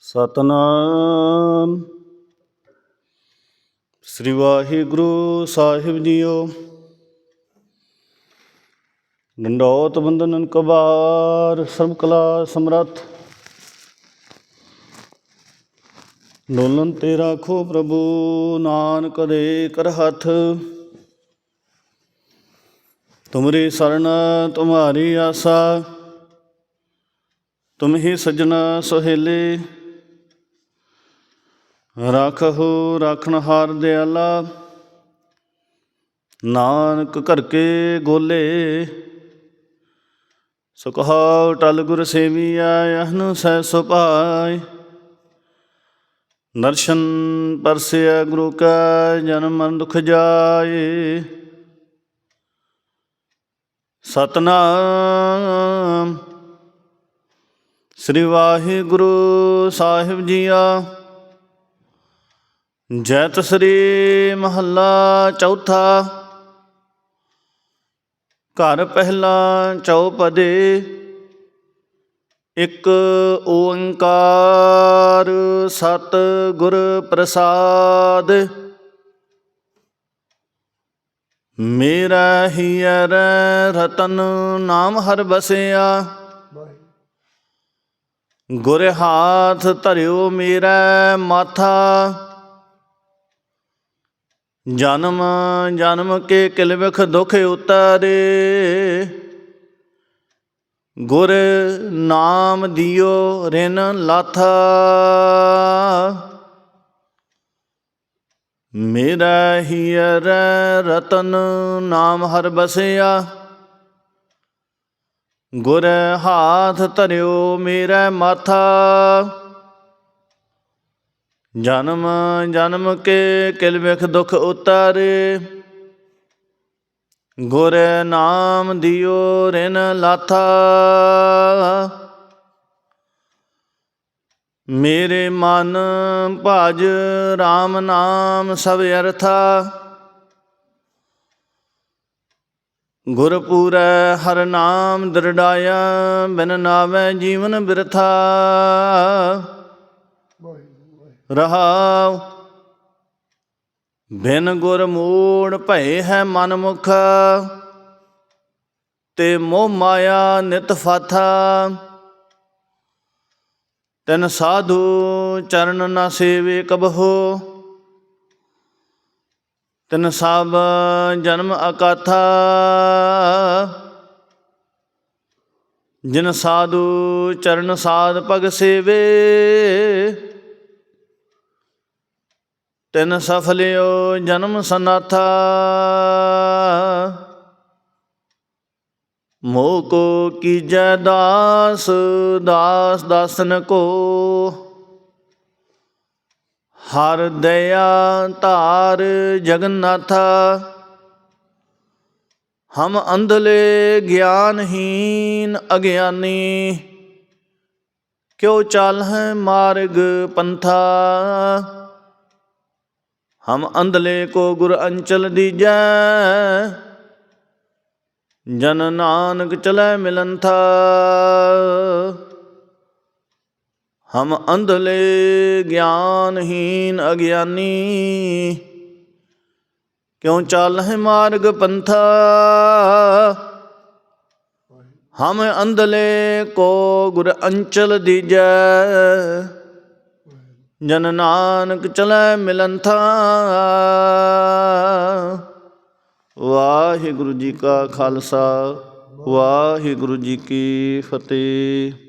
ਸਤਨਾਮ। ਸ੍ਰੀ ਵਾਹਿਗੁਰੂ ਸਾਹਿਬ ਜੀਓ। ਡੰਡੋਤ ਬੰਦਨ ਕਬਾਰ ਸਰਬ ਕਲਾ ਸਮਰੱਥ। ਡੋਲਨ ਤੇ ਰਾਖੋ ਪ੍ਰਭੂ ਨਾਨਕ ਦੇ ਕਰ ਹੱਥ। ਤੁਮਰੀ ਸਰਣ ਤੁਮਾਰੀ ਆਸਾ। ਤੁਮ ਹੀ ਸਜਣਾ ਸੁਹੇਲੇ। ਰਾਖਹੁ ਰਾਖਣ ਹਾਰ ਦਿਆਲਾ। ਨਾਨਕ ਘਰ ਕੇ ਗੋਲੇ। ਸੁਖਾਉ ਟਲ ਗੁਰ ਸੇਵੀਆ ਯਹਨ ਸਹਿ ਸੁਭਾਇ ਦਰਸ਼ਨ ਪਰਸਿਆ ਗੁਰੂ ਕਾ, ਜਨਮ ਮਰਨ ਦੁਖ ਜਾਏ। ਸਤਨਾਮ। ਸ੍ਰੀ ਵਾਹਿਗੁਰੂ ਸਾਹਿਬ ਜੀਆ। ਜੈਤ ਸ੍ਰੀ ਮਹੱਲਾ ਚੌਥਾ। ਘਰ ਪਹਿਲਾ ਚੌਪਦੇ, ਇੱਕ ਓੰਕਾਰ ਸਤ ਗੁਰ ਪ੍ਰਸਾਦ। ਮੇਰਾ ਹੀਰ ਰਤਨ ਨਾਮ ਹਰ ਬਸਿਆ। ਗੁਰ ਹਾਥ ਧਰਿਓ ਮੇਰਾ ਮਾਥਾ। ਜਨਮ ਜਨਮ ਕੇ ਕਿਲਵਖ ਦੁਖ ਉਤਾਰੇ। ਗੁਰ ਨਾਮ ਦਿਓ ਰਿਨ ਲਾਥਾ। ਮੇਰਾ ਹੀਰ ਰਤਨ ਨਾਮ ਹਰ ਬਸਿਆ। ਗੁਰ ਹਾਥ ਧਰਿਓ ਮੇਰਾ ਮਾਥਾ। ਜਨਮ ਜਨਮ ਕੇ ਕਿਲ ਵਿਖ ਦੁਖ ਉਤਾਰੇ। ਗੁਰ ਨਾਮ ਦਿਓ ਰਿਨ ਲਾਥਾ। ਮੇਰੇ ਮਨ ਭਜ RAM ਨਾਮ ਸਭ ਅਰਥਾ। ਗੁਰਪੂਰੈ ਹਰ ਨਾਮ ਦਰੜਾਇਆ, ਬਿਨ ਨਾਵੇ ਜੀਵਨ ਬਿਰਥਾ। ਰਹਾਉ। ਬਿਨ ਗੁਰ ਮੂੜ ਭਏ ਹੈ ਮਨ ਮੁਖ ਤੇ ਮੋਹ ਮਾਇਆ ਨਿਤ ਫਾਥਾ। ਤਨ ਸਾਧੂ ਚਰਨ ਨਾ ਸੇਵੇ ਕਬਹੋ, ਤਨ ਸਭ ਜਨਮ ਅਕਾਥਾ। ਜਿਨ ਸਾਧੂ ਚਰਨ ਸਾਧ ਭਗ ਸੇਵੇ ਤਿਨ ਸਫਲਿਓ ਜਨਮ ਸਨਾਥਾ। ਮੋਹ ਕੋ ਕੀਜੈ ਦਾਸ ਦਾਸ ਦਾਸਨ ਕੋ। ਹਰ ਦਇਆ ਧਾਰ ਜਗਨਨਾਥਾ। ਹਮ ਅੰਧਲੇ ਗਿਆਨਹੀਨ ਅਗਿਆਨੀ। ਕਿਉ ਚਾਲ ਹੈ ਮਾਰਗ ਪੰਥਾ। ਹਮ ਅੰਧਲੇ ਕੋ ਗੁਰ ਅੰਚਲ ਦੀਜੈ। ਜਨ ਨਾਨਕ ਚਲੈ ਮਿਲੰਥਾ ਹਮ ਅੰਧਲੇ ਗਿਆਨਹੀਨ ਅਗਿਆਨੀ। ਕਿਉ ਚਾਲ ਹੈ ਮਾਰਗ ਪੰਥਾ। ਹਮ ਅੰਧਲੇ ਕੋ ਗੁਰ ਅੰਚਲ ਦੀਜੈ। ਜਨ ਨਾਨਕ ਚਲੈ ਮਿਲੰਥਾ ਵਾਹਿਗੁਰੂ ਜੀ ਕਾ ਖਾਲਸਾ ਵਾਹਿਗੁਰੂ ਜੀ ਕੀ ਫਤਿਹ।